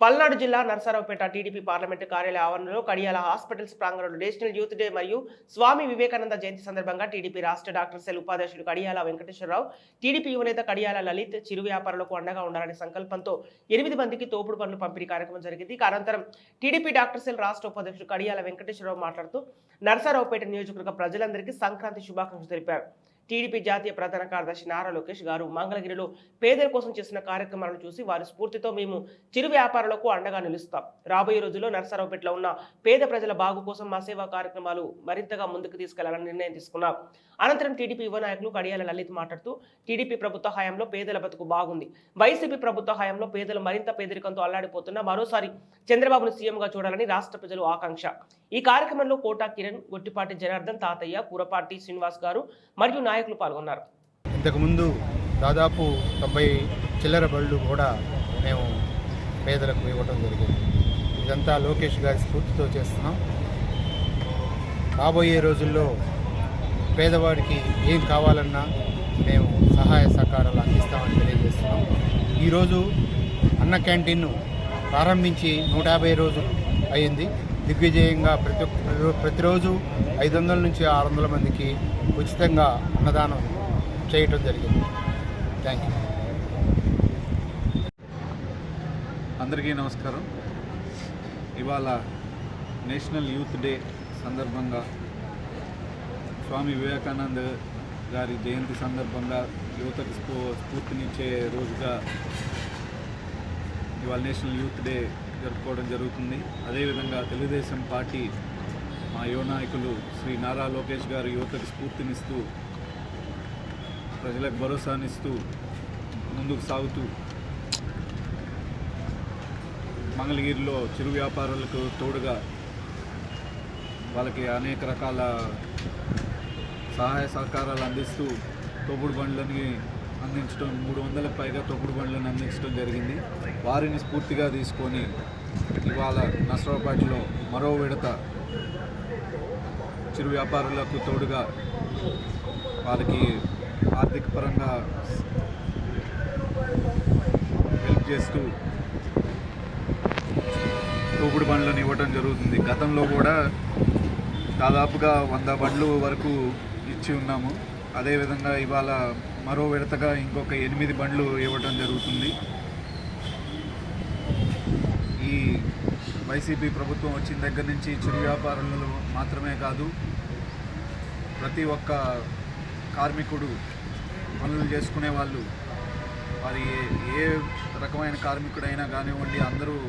పల్నాడు జిల్లా Narasaraopet TDP parliament కార్యాలయ ఆవరణలో కడియాల హాస్పిటల్స్ ప్రాంగణంలో నేషనల్ యూత్ డే మరియు స్వామి వివేకానంద జయంతి సందర్భంగా టీడీపీ రాష్ట్ర డాక్టర్ సెల్ ఉపాధ్యక్షుడు కడియాల వెంకటేశ్వరరావు టీడీపీ యువనేత కడియాల లలిత్ చిరు వ్యాపారులకు అండగా ఉండాలనే సంకల్పంతో ఎనిమిది మందికి తోపుడు పనులు పంపిణీ కార్యక్రమం జరిగింది. అనంతరం టీడీపీ డాక్టర్ సెల్ రాష్ట్ర ఉపాధ్యక్షుడు కడియాల వెంకటేశ్వరరావు మాట్లాడుతూ నరసరావుపేట నియోజకవర్గ ప్రజలందరికీ సంక్రాంతి శుభాకాంక్షలు తెలిపారు. టీడీపీ జాతీయ ప్రధాన కార్యదర్శి నారా లోకేష్ గారు మంగళగిరిలో పేదల కోసం చేసిన కార్యక్రమాలను చూసి వారి స్ఫూర్తితో మేము చిరు వ్యాపారులకు అండగా నిలుస్తాం. రాబోయే రోజుల్లో నరసరావుపేటలో ఉన్న పేద ప్రజల బాగు కోసం మా సేవా కార్యక్రమాలు మరింతగా ముందుకు తీసుకెళ్ళాలని నిర్ణయం తీసుకున్నాం. అనంతరం టీడీపీ యువ నాయకులు కడియాల లలిత్ మాట్లాడుతూ టీడీపీ ప్రభుత్వ హయాంలో పేదల బతుకు బాగుంది. వైసీపీ ప్రభుత్వ హయాంలో పేదలు మరింత పేదరికంతో అల్లాడిపోతున్న మరోసారి చంద్రబాబును సీఎంగా చూడాలని రాష్ట్ర ప్రజలు ఆకాంక్ష. ఈ కార్యక్రమంలో కోటా కిరణ్ గొట్టిపాటి జనార్దన్ తాతయ్య కూరపాటి శ్రీనివాస్ గారు మరియు నాయకులు పాల్గొన్నారు. ఇంతకుముందు దాదాపు తొంభై చిల్లర బళ్ళు కూడా మేము పేదలకు ఇవ్వటం జరిగింది. ఇదంతా లోకేష్ గారి స్ఫూర్తితో చేస్తున్నాం. రాబోయే రోజుల్లో పేదవాడికి ఏం కావాలన్నా మేము సహాయ సహకారాలు అందిస్తామని తెలియజేస్తున్నాం. ఈరోజు అన్న క్యాంటీన్ను ప్రారంభించి నూట యాభై రోజులు అయింది. దిగ్విజయంగా ప్రతి ప్రతిరోజు ఐదు వందల నుంచి ఆరు వందల మందికి ఉచితంగా అన్నదానం చేయటం జరిగింది. థ్యాంక్ యూ అందరికీ నమస్కారం. ఇవాళ నేషనల్ యూత్ డే సందర్భంగా స్వామి వివేకానంద్ గారి జయంతి సందర్భంగా యువతకు స్ఫూ స్ఫూర్తినిచ్చే రోజుగా ఇవాళ నేషనల్ యూత్ డే జరుపుకోవడం జరుగుతుంది. అదేవిధంగా తెలుగుదేశం పార్టీ మా యువ నాయకులు శ్రీ నారా లోకేష్ గారు యువతకు స్ఫూర్తినిస్తూ ప్రజలకు భరోసానిస్తూ ముందుకు సాగుతూ మంగళగిరిలో చిరు వ్యాపారులకు తోడుగా వాళ్ళకి అనేక రకాల సహాయ సహకారాలు అందిస్తూ తోపుడు బండ్లని అందించడం మూడు వందల పైగా తొక్కుడు బండ్లను అందించడం జరిగింది. వారిని స్ఫూర్తిగా తీసుకొని ఇవాళ నసరావుపేటలో మరో విడత చిరు వ్యాపారులకు తోడుగా వాళ్ళకి ఆర్థిక పరంగా హెల్ప్ చేస్తూ తోపుడు బండ్లను ఇవ్వడం జరుగుతుంది. గతంలో కూడా దాదాపుగా వంద బండ్లు వరకు ఇచ్చి ఉన్నాము. అదేవిధంగా ఇవాళ మరో విడతగా ఇంకొక ఎనిమిది బండ్లు ఇవ్వడం జరుగుతుంది. ఈ వైసీపీ ప్రభుత్వం వచ్చిన దగ్గర నుంచి చిరు వ్యాపారులు మాత్రమే కాదు ప్రతి ఒక్క కార్మికుడు పనులు చేసుకునే వాళ్ళు వారి ఏ- ఏ రకమైన కార్మికుడైనా కానివ్వండి అందరూ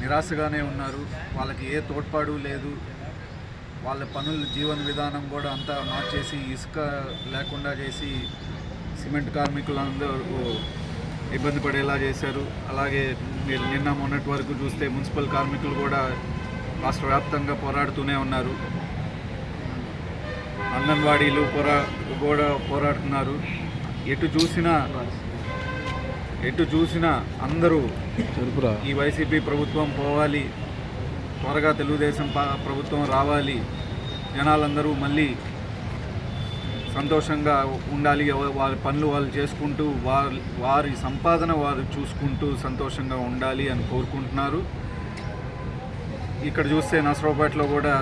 నిరాశగానే ఉన్నారు. వాళ్ళకి ఏ తోడ్పాటు లేదు. వాళ్ళ పనుల జీవన విధానం కూడా అంతా మార్చేసి ఇసుక లేకుండా చేసి సిమెంట్ కార్మికులందరూ ఇబ్బంది పడేలా చేశారు. అలాగే మీరు నిన్న మొన్నటి వరకు చూస్తే మున్సిపల్ కార్మికులు కూడా రాష్ట్ర వ్యాప్తంగా పోరాడుతూనే ఉన్నారు. అంగన్వాడీలు పోరా కూడా పోరాడుతున్నారు. ఎటు చూసినా ఎటు చూసినా అందరూ ఈ వైసీపీ ప్రభుత్వం పోవాలి. త్వరగా తెలుగుదేశం ప్రభుత్వం రావాలి. జనాలందరూ మళ్ళీ సంతోషంగా ఉండాలి. వారి పనులు వాళ్ళు చేసుకుంటూ వారి వారి సంపాదన వారు చూసుకుంటూ సంతోషంగా ఉండాలి అని కోరుకుంటున్నారు. ఇక్కడ చూస్తే నసరావుపేటలో కూడా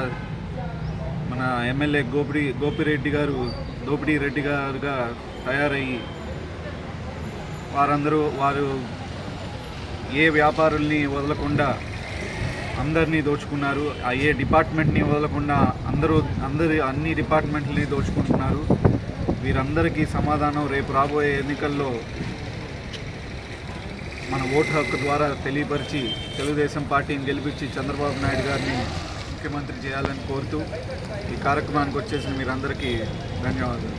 మన ఎమ్మెల్యే గోపిడి గోపిరెడ్డి గారు దోపిడీ రెడ్డి గారుగా తయారయ్యి వారందరూ వారు ఏ వ్యాపారుల్ని వదలకుండా అందరినీ దోచుకున్నారు. ఏ డిపార్ట్మెంట్ని వదలకుండా అందరూ అందరి అన్ని డిపార్ట్మెంట్లని దోచుకుంటున్నారు. వీరందరికీ సమాధానం రేపు రాబోయే ఎన్నికల్లో మన ఓటు హక్కు ద్వారా తెలియపరిచి తెలుగుదేశం పార్టీని గెలిపించి చంద్రబాబు నాయుడు గారిని ముఖ్యమంత్రి చేయాలని కోరుతూ ఈ కార్యక్రమానికి వచ్చేసిన మీరందరికీ ధన్యవాదాలు.